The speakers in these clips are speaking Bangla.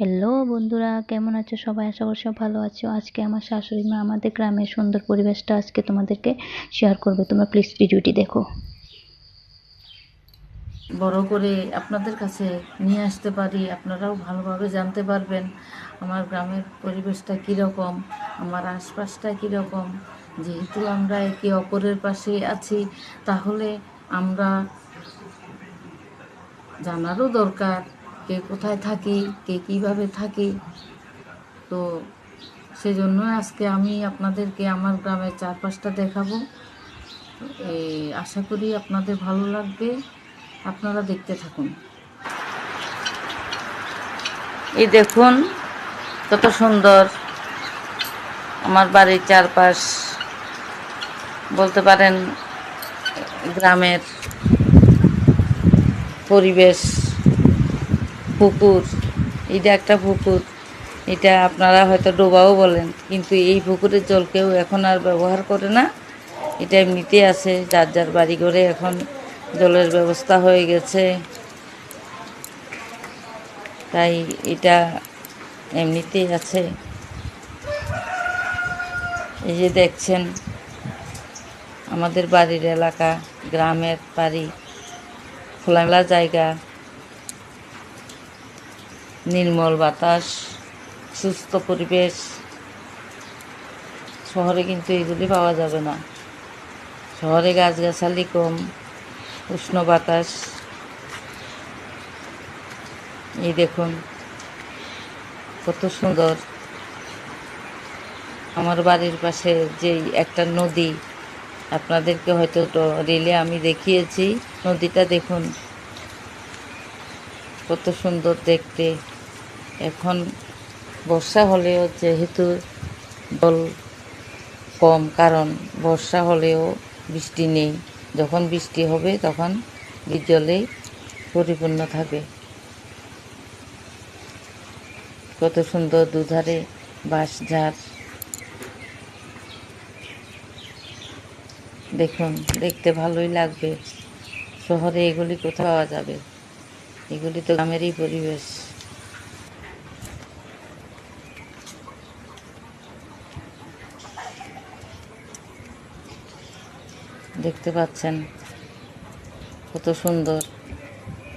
হ্যালো বন্ধুরা, কেমন আছো সবাই? আশা করি সব ভালো আছো। আজকে আমার শাশুড়ি মা আমাদের গ্রামের সুন্দর পরিবেশটা আজকে তোমাদেরকে শেয়ার করবে। তোমরা প্লিজ ভিডিওটি দেখো। বড় করে আপনাদের কাছে নিয়ে আসতে পারি। আপনারাও ভালোভাবে জানতে পারবেন আমার গ্রামের পরিবেশটা কীরকম, আমার আশপাশটা কীরকম। যেহেতু আমরা একে অপরের পাশে আছি, তাহলে আমরা জানারও দরকার। কে কোথায় থাকি, কে কীভাবে থাকে। তো সেজন্য আজকে আমি আপনাদেরকে আমার গ্রামের চারপাশটা দেখাবো। এই আশা করি আপনাদের ভালো লাগবে। আপনারা দেখতে থাকুন। এই দেখুন, কত সুন্দর আমার বাড়ির চারপাশ। বলতে পারেন, গ্রামের পরিবেশ। পুকুর। এটা একটা পুকুর। এটা আপনারা হয়তো ডোবাও বলেন, কিন্তু এই পুকুরের জল কেউ এখন আর ব্যবহার করে না। এটা এমনিতেই আছে, যার যার বাড়ি করে এখন জলের ব্যবস্থা হয়ে গেছে। তাই এটা এমনিতেই আছে। এই যে দেখছেন, আমাদের বাড়ির এলাকা, গ্রামের বাড়ি, খোলামেলা জায়গা। নির্মল বাতাস, সুস্থ পরিবেশ। শহরে কিন্তু এগুলি পাওয়া যাবে না। শহরে গাছগাছালি কম, উষ্ণ বাতাস। এই দেখুন, কত সুন্দর। আমার বাড়ির পাশে যেই একটা নদী, আপনাদেরকে হয়তো রিলে আমি দেখিয়েছি। নদীটা দেখুন, কত সুন্দর দেখতে। এখন বর্ষা হলেও যেহেতু জল কম, কারণ বর্ষা হলেও বৃষ্টি নেই। যখন বৃষ্টি হবে, তখন জলে পরিপূর্ণ থাকবে। কত সুন্দর দুধারে বাঁশঝাড় দেখুন, দেখতে ভালোই লাগবে। শহরে এগুলি কোথাও পাওয়া যাবে। এগুলি তো গ্রামেরই পরিবেশ। দেখতে পাচ্ছেন কত সুন্দর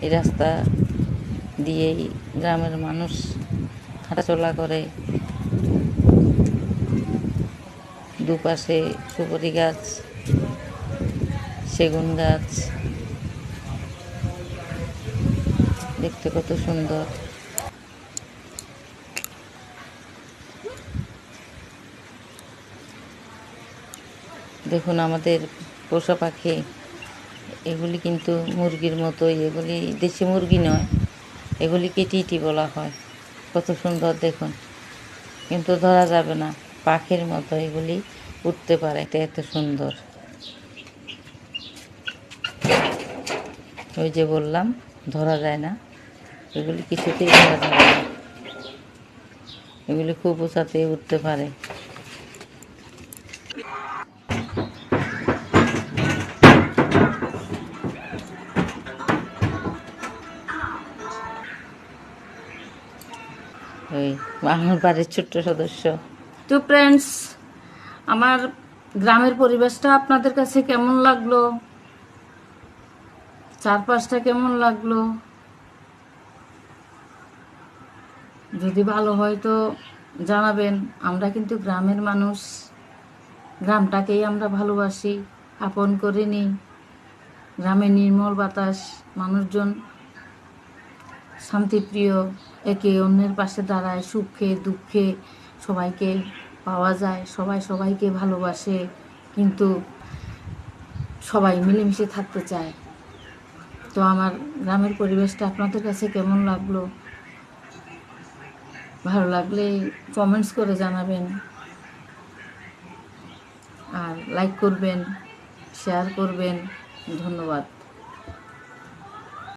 এই রাস্তা দিয়েই গ্রামের মানুষ হাঁটাচলা করে। দুপাশে সুপারি গাছ, সেগুন গাছ। দেখতে কত সুন্দর। দেখুন আমাদের পোষা পাখি, এগুলি কিন্তু মুরগির মতোই এগুলি দেশি মুরগি নয় এগুলিকে টিটি বলা হয়। কত সুন্দর দেখুন। কিন্তু ধরা যাবে না, পাখির মতো এগুলি উঠতে পারে, এটা এত সুন্দর। ওই যে বললাম, ধরা যায় না, এগুলি কিছুতেই ধরা যাবে না। এগুলি খুব উঁচাতে উঠতে পারে। ওই আমার বাড়ির ছোট্ট সদস্য। তো ফ্রেন্ডস আমার গ্রামের পরিবেশটা আপনাদের কাছে কেমন লাগল? চারপাশটা কেমন লাগল? যদি ভালো হয় তো জানাবেন, আমরা কিন্তু গ্রামের মানুষ। গ্রামটাকেই আমরা ভালোবাসি, আপন করে নিই গ্রামের নির্মল বাতাস, মানুষজন শান্তিপ্রিয়, একে অন্যের পাশে দাঁড়ায়, সুখে, দুঃখে সবাইকে পাওয়া যায়, সবাই সবাইকে ভালোবাসে, কিন্তু সবাই মিলেমিশে থাকতে চায়। তো আমার গ্রামের পরিবেশটা আপনাদের কাছে কেমন লাগল? ভালো লাগলে কমেন্টস করে জানাবেন। আর লাইক করবেন শেয়ার করবেন। ধন্যবাদ।